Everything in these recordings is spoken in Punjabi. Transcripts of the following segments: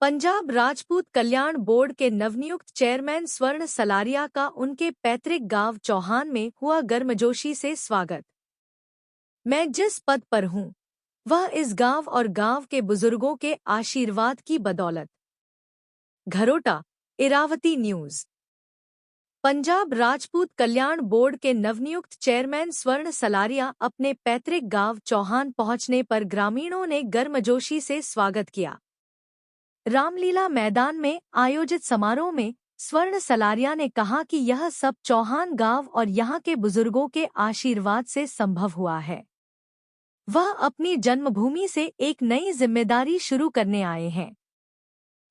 पंजाब राजपूत कल्याण बोर्ड के नवनियुक्त चेयरमैन स्वर्ण सलारिया का उनके पैतृक गाँव चौहान में हुआ गर्मजोशी से स्वागत। मैं जिस पद पर हूँ, वह इस गाँव और गाँव के बुज़ुर्गों के आशीर्वाद की बदौलत। घरोटा, इरावती न्यूज़। पंजाब राजपूत कल्याण बोर्ड के नवनियुक्त चेयरमैन स्वर्ण सलारिया अपने पैतृक गाँव चौहान पहुँचने पर ग्रामीणों ने गर्मजोशी से स्वागत किया। रामलीला मैदान में, आयोजित समारोह में, स्वर्ण सलारिया ने कहा कि यह सब चौहान गाँव और यहाँ के बुज़ुर्गों के आशीर्वाद से संभव हुआ है। वह अपनी जन्मभूमि से एक नई ज़िम्मेदारी शुरू करने आए हैं।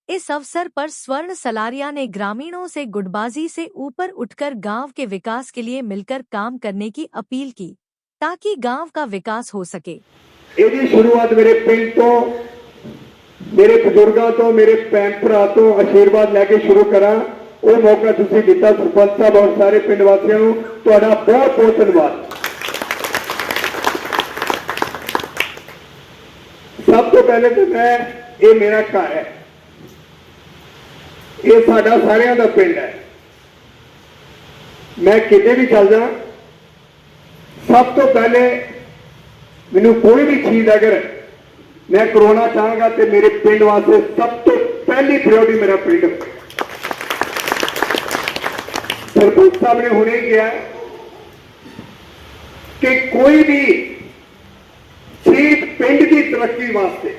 इस अवसर पर स्वर्ण सलारिया ने ग्रामीणों से गुटबाजी से ऊपर उठकर गाँव के विकास के लिए मिलकर काम करने की अपील की, ताकि गाँव का विकास हो सके। यदि शुरुआत मेरे पिंड तो ਮੇਰੇ ਬਜ਼ੁਰਗਾਂ ਤੋਂ, ਮੇਰੇ ਭੈਣ ਭਰਾ ਤੋਂ ਆਸ਼ੀਰਵਾਦ ਲੈ ਕੇ ਸ਼ੁਰੂ ਕਰਾਂ। ਉਹ ਮੌਕਾ ਤੁਸੀਂ ਦਿੱਤਾ ਸਰਪੰਚ ਸਾਹਿਬ ਔਰ ਸਾਰੇ ਪਿੰਡ ਵਾਸੀਆਂ ਨੂੰ। ਤੁਹਾਡਾ ਬਹੁਤ ਬਹੁਤ ਧੰਨਵਾਦ। ਸਭ ਤੋਂ ਪਹਿਲੇ ਤਾਂ ਮੈਂ, ਇਹ ਮੇਰਾ ਘਰ ਹੈ। ਇਹ ਸਾਡਾ ਸਾਰਿਆਂ ਦਾ ਪਿੰਡ ਹੈ। ਮੈਂ ਕਿਤੇ ਵੀ ਚੱਲ ਜਾ, ਸਭ ਤੋਂ ਪਹਿਲੇ ਮੈਨੂੰ ਕੋਈ ਵੀ ਚੀਜ਼ ਅਗਰ ਮੈਂ ਕਰੋਨਾ ਚਾਹਾਂਗਾ ਤੇ ਮੇਰੇ ਪਿੰਡ ਵਾਸਤੇ ਸਭ ਤੋਂ ਪਹਿਲੀ ਪ੍ਰਾਇੋਰਟੀ ਮੇਰਾ ਪਿੰਡ। ਸਰਪੰਚ ਸਾਹਿਬ ਨੇ ਹੁਣੇ ਕਿਹਾ ਕਿ ਕੋਈ ਵੀ ਚੀਜ਼ ਪਿੰਡ ਦੀ ਤਰੱਕੀ ਵਾਸਤੇ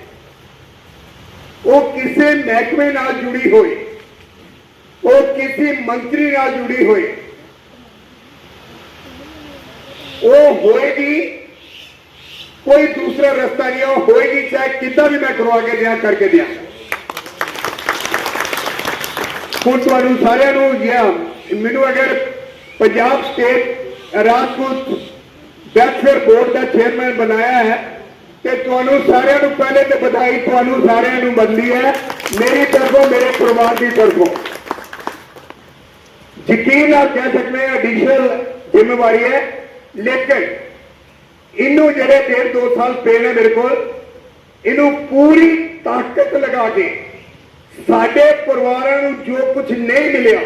ਉਹ ਕਿਸੇ ਮਹਿਕਮੇ ਨਾਲ ਜੁੜੀ ਹੋਈ ਉਹ ਕਿਸੇ ਮੰਤਰੀ ਨਾਲ ਜੁੜੀ ਹੋਈ ਉਹ ਹੋਏਗੀ ਕੋਈ ਦੂਸਰਾ ਰਸਤਾ ਨਹੀਂ, ਉਹ ਹੋਏਗੀ, ਚਾਹੇ ਕਿੱਦਾਂ ਵੀ ਮੈਂ ਕਰਵਾ ਕੇ ਦਿਆਂ, ਕਰਕੇ ਦਿਆਂ। ਹੁਣ ਤੁਹਾਨੂੰ ਸਾਰਿਆਂ ਨੂੰ ਇਹ ਮੈਨੂੰ ਅਗਰ Punjab state Rajput welfare board ਦਾ ਚੇਅਰਮੈਨ ਬਣਾਇਆ ਹੈ, ਤੇ ਤੁਹਾਨੂੰ ਸਾਰਿਆਂ ਨੂੰ ਪਹਿਲੇ ਤੇ ਵਧਾਈ ਤੁਹਾਨੂੰ ਸਾਰਿਆਂ ਨੂੰ ਮਿਲਦੀ ਹੈ, ਮੇਰੀ ਤਰਫੋਂ, ਮੇਰੇ ਪਰਿਵਾਰ ਦੀ ਤਰਫੋਂ। ਯਕੀਨ ਨਾਲ ਕਹਿ ਸਕਦੇ ਹਾਂ ਐਡੀਸ਼ਨਲ ਜ਼ਿੰਮੇਵਾਰੀ ਹੈ, ਲੇਕਿਨ ਇਹਨੂੰ ਜਿਹੜੇ ਡੇਢ ਦੋ ਸਾਲ ਪਏ ਨੇ ਮੇਰੇ ਕੋਲ, ਇਹਨੂੰ ਪੂਰੀ ਤਾਕਤ ਲਗਾ ਕੇ ਸਾਡੇ ਪਰਿਵਾਰਾਂ ਨੂੰ ਜੋ ਕੁਝ ਨਹੀਂ ਮਿਲਿਆ,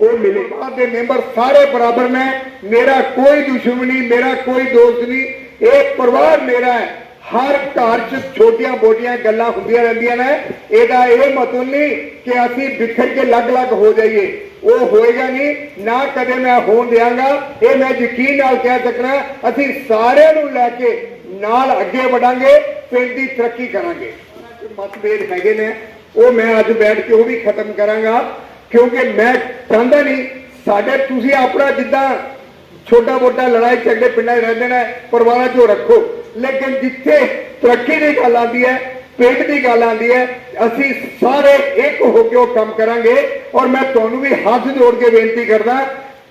ਉਹ ਮਿਲੇ। ਬਾਅਦ ਦੇ ਮੈਂਬਰ ਸਾਰੇ ਬਰਾਬਰ ਨੇ, ਮੇਰਾ ਕੋਈ ਦੁਸ਼ਮਣੀ ਮੇਰਾ ਕੋਈ ਦੋਸਤ ਨਹੀਂ, ਇਹ ਪਰਿਵਾਰ ਮੇਰਾ ਹੈ। ਹਰ ਘਰ 'ਚ ਛੋਟੀਆਂ ਮੋਟੀਆਂ ਗੱਲਾਂ ਹੁੰਦੀਆਂ ਰਹਿੰਦੀਆਂ ਨੇ। ਇਹਦਾ ਇਹ ਮਤਲਬ ਨਹੀਂ ਕਿ ਅਸੀਂ ਵਿਖਰ ਕੇ ਅਲੱਗ-ਅਲੱਗ ਹੋ ਜਾਈਏ। ਉਹ ਹੋਏਗਾ ਨਹੀਂ, ਨਾ ਕਦੇ ਮੈਂ ਹੋਣ ਦਿਆਂਗਾ। ਇਹ ਮੈਂ ਯਕੀਨ ਨਾਲ ਕਹਿ ਸਕਣਾ ਅਸੀਂ ਸਾਰਿਆਂ ਨੂੰ ਲੈ ਕੇ ਨਾਲ ਅੱਗੇ ਵੜਾਂਗੇ ਪਿੰਡ ਦੀ ਤਰੱਕੀ ਕਰਾਂਗੇ। ਮਤਭੇਦ ਹੈਗੇ ਨੇ। ਉਹ ਮੈਂ ਅੱਜ ਬੈਠ ਕੇ ਉਹ ਵੀ ਖਤਮ ਕਰਾਂਗਾ। ਕਿਉਂਕਿ ਮੈਂ ਚਾਹੁੰਦਾ ਨਹੀਂ, ਸਾਡੇ ਤੁਸੀਂ ਆਪਣਾ ਜਿੱਦਾਂ ਛੋਟਾ ਮੋਟਾ ਲੜਾਈ ਝਗੜੇ ਪਿੰਡਾਂ 'ਚ ਰਹਿੰਦੇ ਨੇ, ਪਰਿਵਾਰਾਂ 'ਚੋਂ ਰੱਖੋ। ਲੇਕਿਨ ਜਿੱਥੇ ਤਰੱਕੀ ਦੀ ਗੱਲ ਆਉਂਦੀ ਹੈ ਪਿੰਡ ਦੀ ਗੱਲ ਆਉਂਦੀ ਹੈ, ਅਸੀਂ ਸਾਰੇ ਇੱਕ ਹੋ ਕੇ ਉਹ ਕੰਮ ਕਰਾਂਗੇ। ਔਰ ਮੈਂ ਤੁਹਾਨੂੰ ਵੀ ਹੱਥ ਜੋੜ ਕੇ ਬੇਨਤੀ ਕਰਦਾ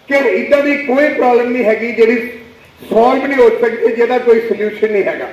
ਕਿ ਇਦਾਂ ਦੀ ਕੋਈ ਪ੍ਰੋਬਲਮ ਨਹੀਂ ਹੈਗੀ ਜਿਹੜੀ ਸੋਲਵ ਨਹੀਂ ਹੋ ਸਕਦੀ, ਜਿਹਦਾ ਕੋਈ ਸੋਲੂਸ਼ਨ ਨਹੀਂ ਹੈਗਾ।